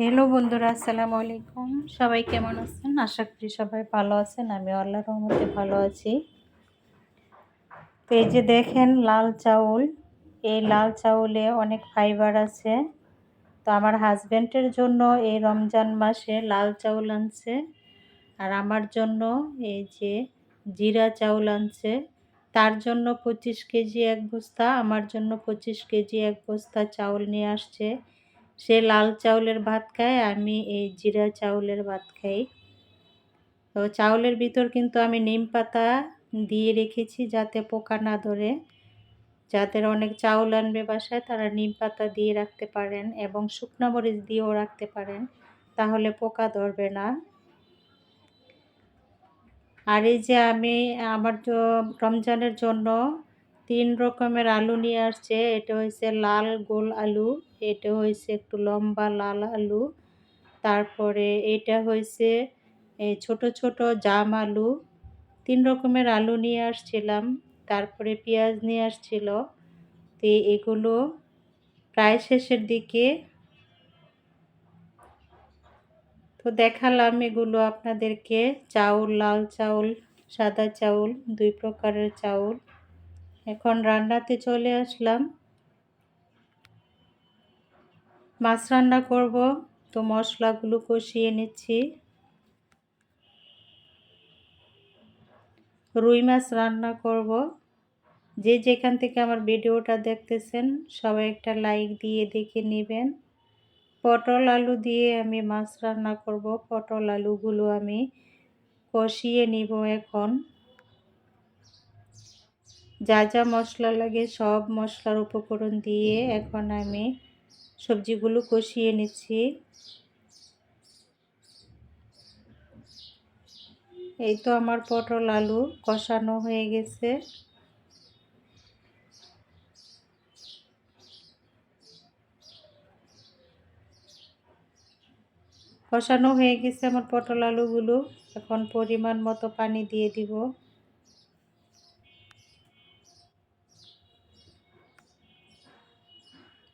Hello বন্ধুরা, আসসালামু আলাইকুম। সবাই কেমন আছেন? আশা করি সবাই ভালো আছেন আমি আল্লাহ রহমতে ভালো আছি। তো এই যে দেখেন লাল চাউল, এই লাল চাউলে অনেক ফাইবার আছে। তো আমার হাজব্যান্ডের জন্য এই রমজান মাসে লাল চাউল আনছে, আর আমার জন্য এই যে জিরা চাউল আনছে। তার জন্য পঁচিশ কেজি এক বস্তা, আমার জন্য পঁচিশ কেজি এক বস্তা চাউল নিয়ে আসছে। সে লাল চাউলের ভাত খায়, আমি এই জিরা চাউলের ভাত খাই। তো চাউলের ভিতর কিন্তু আমি নিম পাতা দিয়ে রেখেছি যাতে পোকা না ধরে। যাদের অনেক চাউল আনবে বাসায়, তারা নিম পাতা দিয়ে রাখতে পারেন এবং শুকনো মরিচ দিয়েও রাখতে পারেন, তাহলে পোকা ধরবে না। আর এই যে আমি আমার রমজানের জন্য তিন রকমের আলু নিয়ে আসছে। এটা হয়েছে লাল গোল আলু, এটা হয়েছে একটু লম্বা লাল আলু, তারপরে এটা হয়েছে ছোট ছোট জাম আলু। তিন রকমের আলু নিয়ে আসছিলাম, তারপরে পেঁয়াজ নিয়ে আসছিল। তো এগুলো প্রায় শেষের দিকে। তো দেখালাম এগুলো আপনাদেরকে, চাউল, লাল চাউল, সাদা চাউল, দুই প্রকারের চাউল। এখন রান্নাতে চলে আসলাম। মাছ রান্না করব, তো মশলাগুলো কষিয়ে নিচ্ছি। রুই মাছ রান্না করব। যে যেখান থেকে আমার ভিডিওটা দেখতেছেন, সবাই একটা লাইক দিয়ে দেখে নেবেন। পটল আলু দিয়ে আমি মাছ রান্না করব। পটল আলুগুলো আমি কষিয়ে নিব এখন। যা যা মশলা লাগে সব মশলার উপকরণ দিয়ে এখন আমি সবজিগুলো কষিয়ে নিচ্ছি। এই তো আমার পটল আলু কষানো হয়ে গেছে। কষানো হয়ে গেছে আমার পটল আলুগুলো। এখন পরিমাণ মতো পানি দিয়ে দিব।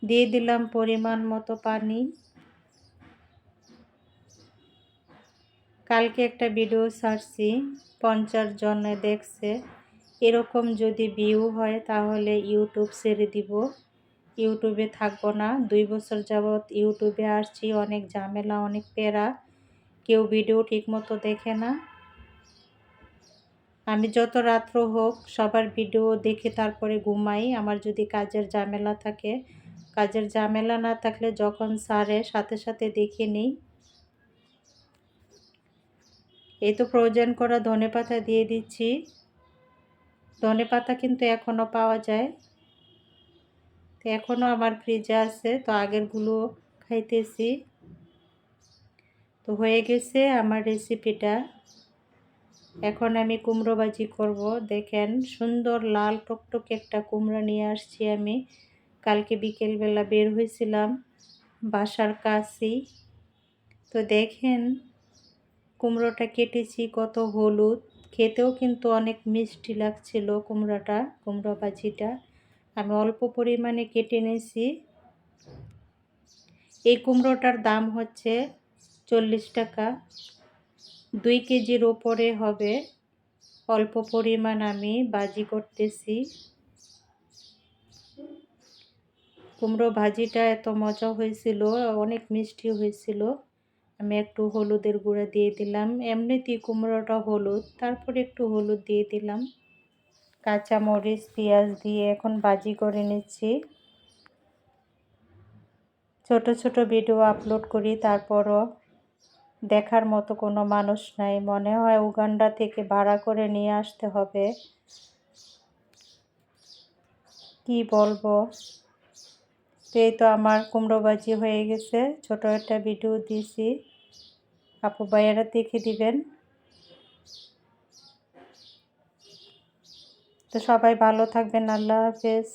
দিয়ে দিলাম পরিমাণ মতো পানি। কালকে একটা ভিডিও ছাড়ছি, পঞ্চাশ জনে দেখছে। এরকম যদি ভিউ হয় তাহলে ইউটিউব ছেড়ে দিব। ইউটিউবে থাকব না, দুই বছর যাবৎ ইউটিউবে আসছি, অনেক ঝামেলা, অনেক পেরা কেউ ভিডিও ঠিকমতো দেখে না। আমি যত রাত্র হোক সবার ভিডিও দেখে তারপরে ঘুমাই, আমার যদি কাজের ঝামেলা থাকে কাজের ঝামেলা না থাকলে যখন সারে সাথে সাথে দেখে নিই। এই তো প্রয়োজন করা ধনে পাতা দিয়ে দিচ্ছি। ধনে পাতা কিন্তু এখনও পাওয়া যায়। তো এখনও আমার ফ্রিজে আছে, তো আগেরগুলো খাইতেছি। তো হয়ে গেছে আমার রেসিপিটা। এখন আমি কুমড়ো ভাজি করব, দেখেন সুন্দর লাল টকটকে একটা কুমড়া নিয়ে আসছি আমি। কালকে বিকেলবেলা বের হয়েছিলাম বাসার কাছেই। তো দেখেন, কুমড়োটা কেটেছি, কত হলুদ। খেতেও কিন্তু অনেক মিষ্টি লাগছিল কুমড়োটা, কুমড়ো ভাজিটা। আমি অল্প পরিমাণে কেটে নিয়েছি। এই কুমড়োটার দাম হচ্ছে চল্লিশ টাকা। দুই কেজির ওপরে হবে। অল্প পরিমাণ আমি বাজি করতেছি। কুমড়ো ভাজিটা এত মজা হয়েছিল, অনেক মিষ্টি হয়েছিল। আমি একটু হলুদের গুঁড়া দিয়ে দিলাম। এমনিতেই কুমড়োটা হলুদ, তারপরে একটু হলুদ দিয়ে দিলাম। কাঁচা মরিচ পেঁয়াজ দিয়ে এখন বাজি করে নিচ্ছি। ছোট ছোট ভিডিও আপলোড করি, তারপরও দেখার মতো কোনো মানুষ নাই। মনে হয় উগান্ডা থেকে ভাড়া করে নিয়ে আসতে হবে। কি বলব? তো এই তো আমার কুমড়ো বাজি হয়ে গেছে। ছোট একটা ভিডিও দিয়েছি আপু ভাইয়ারা দেখে দিবেন। তো সবাই ভালো থাকবেন। আল্লাহ হাফেজ।